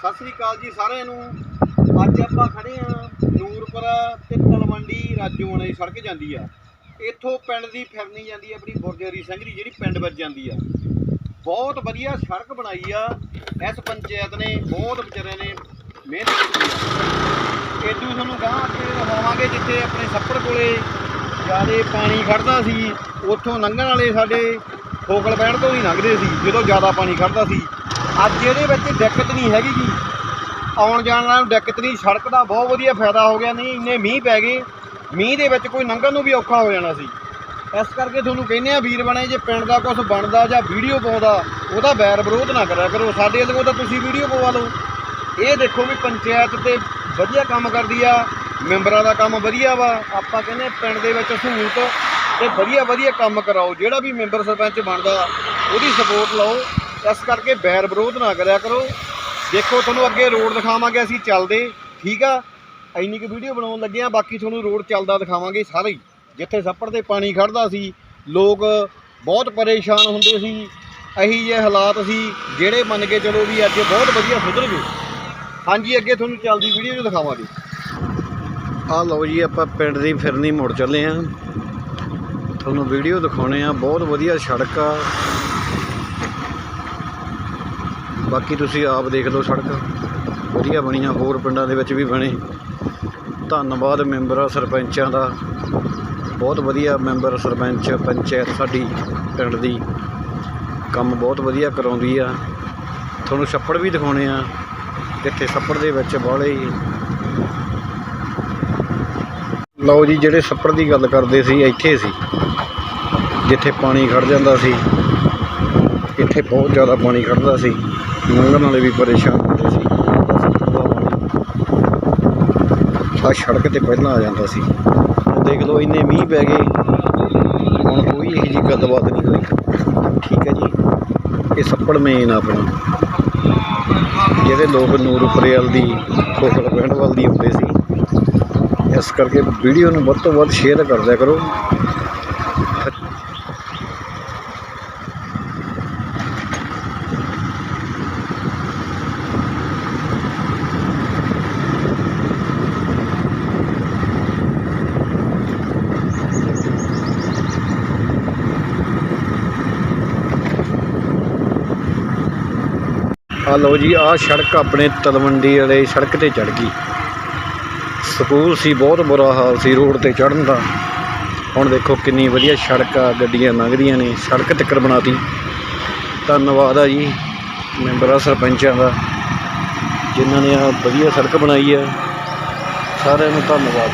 ਸਤਿ ਸ੍ਰੀ ਅਕਾਲ ਜੀ ਸਾਰਿਆਂ ਨੂੰ। ਅੱਜ ਆਪਾਂ ਖੜੇ ਆ ਨੂਰਪੁਰਾ ਤੇ ਤਲਵੰਡੀ ਰਾਜੋਆਣਾ ਦੀ ਸੜਕ ਜਾਂਦੀ ਆ। ਇੱਥੋਂ ਪਿੰਡ ਦੀ ਫਿਰਨੀ ਜਾਂਦੀ ਆ, ਆਪਣੀ ਗੁਰਦੇਰੀ ਸਿੰਘਰੀ, ਜਿਹੜੀ ਪਿੰਡ ਵਿੱਚ ਜਾਂਦੀ ਆ। ਬਹੁਤ ਵਧੀਆ ਸੜਕ ਬਣਾਈ ਆ। ਇਸ ਪੰਚਾਇਤ ਨੇ ਬਹੁਤ ਵਿਚਾਰਿਆਂ ਨੇ ਮਿਹਨਤ ਕੀਤੀ ਆ। ਇਦੋਂ ਤੁਹਾਨੂੰ ਗਾਂ ਅੱਗੇ ਦਿਖਾਵਾਂਗੇ ਜਿੱਥੇ ਆਪਣੇ ਸੱਪੜ ਕੋਲੇ ਜਿਆਦੇ ਪਾਣੀ ਖੜਦਾ ਸੀ, ਉੱਥੋਂ ਲੰਘਣ ਵਾਲੇ ਸਾਡੇ ਫੋਕਲ ਪੈਣ ਤੋਂ ਹੀ ਲੰਘਦੇ ਸੀ, ਜਦੋਂ ਜ਼ਿਆਦਾ ਪਾਣੀ ਖੜਦਾ ਸੀ। ਅੱਜ ਇਹਦੇ ਵਿੱਚ ਦਿੱਕਤ ਨਹੀਂ ਹੈਗੀ ਜੀ। ਆਉਣ ਜਾਣ ਵਾਲਿਆਂ ਨੂੰ ਦਿੱਕਤ ਨਹੀਂ, ਸੜਕ ਦਾ ਬਹੁਤ ਵਧੀਆ ਫਾਇਦਾ ਹੋ ਗਿਆ, ਨਹੀਂ, ਇੰਨੇ ਮੀਂਹ ਪੈ ਗਏ। ਮੀਂਹ ਦੇ ਵਿੱਚ ਕੋਈ ਲੰਘਣ ਨੂੰ ਵੀ ਔਖਾ ਹੋ ਜਾਣਾ ਸੀ। ਇਸ ਕਰਕੇ ਤੁਹਾਨੂੰ ਕਹਿੰਦੇ ਆ, ਵੀਰ ਬਣੇ, ਜੇ ਪਿੰਡ ਦਾ ਕੁਝ ਬਣਦਾ ਜਾਂ ਵੀਡੀਓ ਪਾਉਂਦਾ, ਉਹਦਾ ਬੈਰ ਵਿਰੋਧ ਨਾ ਕਰਿਆ ਕਰੋ। ਸਾਡੇ ਵੱਲੋਂ ਤਾਂ ਤੁਸੀਂ ਵੀਡੀਓ ਪਵਾ ਲਓ। ਇਹ ਦੇਖੋ ਵੀ ਪੰਚਾਇਤ ਤੇ ਵਧੀਆ ਕੰਮ ਕਰਦੀ ਆ, ਮੈਂਬਰਾਂ ਦਾ ਕੰਮ ਵਧੀਆ ਵਾ। ਆਪਾਂ ਕਹਿੰਦੇ ਪਿੰਡ ਦੇ ਵਿੱਚ ਸਹੂਲਤ ਤੇ ਵਧੀਆ ਵਧੀਆ ਕੰਮ ਕਰਾਓ, ਜਿਹੜਾ ਵੀ ਮੈਂਬਰ ਸਰਪੰਚ ਬਣਦਾ, ਉਹਦੀ ਸਪੋਰਟ ਲਓ। ਇਸ ਕਰਕੇ ਬੈਰ ਵਿਰੋਧ ਨਾ ਕਰਿਆ ਕਰੋ। ਦੇਖੋ, ਤੁਹਾਨੂੰ ਅੱਗੇ ਰੋਡ ਦਿਖਾਵਾਂਗੇ, ਅਸੀਂ ਚੱਲਦੇ। ਠੀਕ ਆ? ਇੰਨੀ ਕੁ ਵੀਡੀਓ ਬਣਾਉਣ ਲੱਗੇ ਆ ਬਾਕੀ ਤੁਹਾਨੂੰ ਰੋਡ ਚੱਲਦਾ ਦਿਖਾਵਾਂਗੇ ਸਾਰਾ ਹੀ। ਜਿੱਥੇ ਛੱਪੜ ਤੇ ਪਾਣੀ ਖੜਦਾ ਸੀ, ਲੋਕ ਬਹੁਤ ਪਰੇਸ਼ਾਨ ਹੁੰਦੇ ਸੀ। ਇਹੀ ਜਿਹੇ ਹਾਲਾਤ ਸੀ, ਜਿਹੜੇ ਮੰਨ ਕੇ ਚਲੋ ਵੀ ਅੱਜ ਬਹੁਤ ਵਧੀਆ ਸੁਧਰ ਗਏ ਹਾਂਜੀ, ਅੱਗੇ ਤੁਹਾਨੂੰ ਚੱਲਦੀ ਵੀਡੀਓ 'ਚ ਦਿਖਾਵਾਂਗੇ। ਆ ਲਓ ਜੀ, ਆਪਾਂ ਪਿੰਡ ਦੀ ਫਿਰਨੀ ਮੁੜ ਚੱਲੇ ਆ ਤੁਹਾਨੂੰ ਵੀਡੀਓ ਦਿਖਾਉਣੇ ਆ, ਬਹੁਤ ਵਧੀਆ ਸੜਕ ਆ। ਬਾਕੀ ਤੁਸੀਂ ਆਪ ਦੇਖ ਲਓ ਸੜਕ। ਵਧੀਆ ਬਣੀਆਂ ਹੋਰ ਪਿੰਡਾਂ ਦੇ ਵਿੱਚ ਵੀ ਬਣੇ। ਧੰਨਵਾਦ ਮੈਂਬਰਾਂ ਸਰਪੰਚਾਂ ਦਾ। ਬਹੁਤ ਵਧੀਆ ਮੈਂਬਰ ਸਰਪੰਚ, ਪੰਚਾਇਤ ਸਾਡੀ, ਪਿੰਡ ਦੀ। ਕੰਮ ਬਹੁਤ ਵਧੀਆ ਕਰਾਉਂਦੀ ਆ। ਤੁਹਾਨੂੰ ਛੱਪੜ ਵੀ ਦਿਖਾਉਣੇ ਆ। ਇੱਥੇ ਛੱਪੜ ਦੇ ਵਿੱਚ ਬਾਹਲੇ ਲਓ ਜੀ, ਜਿਹੜੇ ਛੱਪੜ ਦੀ ਗੱਲ ਕਰਦੇ ਸੀ, ਇੱਥੇ ਸੀ। ਜਿੱਥੇ ਪਾਣੀ ਖੜ ਜਾਂਦਾ ਸੀ, ਇੱਥੇ ਬਹੁਤ ਜ਼ਿਆਦਾ ਪਾਣੀ ਖੜਦਾ ਸੀ। ਲੰਘਣ ਵਾਲੇ ਵੀ ਪਰੇਸ਼ਾਨ ਹੁੰਦੇ ਸੀ। ਆ ਸੜਕ ਤੇ ਪਹਿਲਾਂ ਆ ਜਾਂਦਾ ਸੀ। ਦੇਖ ਲਓ, ਇੰਨੇ ਮੀਂਹ ਪੈ ਗਏ। ਹੁਣ ਕੋਈ ਇਹੋ ਜਿਹੀ ਗੱਲਬਾਤ ਨਹੀਂ ਹੋਈ। ਠੀਕ ਹੈ ਜੀ। ਇਹ ਸੱਪੜ ਮੇਨ ਆਪਣਾ। ਜਿਹੜੇ ਲੋਕ ਨੂਰਪੁਰੇ ਵੱਲ ਦੀ ਕੋਕਲ ਪਿੰਡ ਵੱਲ ਦੀ ਆਉਂਦੇ ਸੀ। ਇਸ ਕਰਕੇ ਵੀਡੀਓ ਨੂੰ ਵੱਧ ਤੋਂ ਵੱਧ ਸ਼ੇਅਰ ਕਰ ਦਿਆ ਕਰੋ। ਆ ਲਓ ਜੀ, ਆਹ ਸੜਕ ਆਪਣੇ ਤਲਵੰਡੀ ਵਾਲੇ ਸੜਕ ਤੇ ਚੜ ਗਈ। ਸਕੂਲ ਸੀ, ਬਹੁਤ ਬੁਰਾ ਹਾਲ ਸੀ ਰੋਡ ਤੇ ਚੜਨ ਦਾ। ਹੁਣ ਦੇਖੋ ਕਿੰਨੀ ਵਧੀਆ ਸੜਕ ਆ ਗੱਡੀਆਂ ਲੰਘਦੀਆਂ ਨੇ, ਸੜਕ ਤੱਕ ਬਣਾਤੀ। ਧੰਨਵਾਦ ਆ ਜੀ ਮੈਂਬਰਾਂ, ਸਰਪੰਚਾਂ ਦਾ, ਜਿਨ੍ਹਾਂ ਨੇ ਆ ਵਧੀਆ ਸੜਕ ਬਣਾਈ ਹੈ ਸਾਰਿਆਂ ਨੂੰ ਧੰਨਵਾਦ।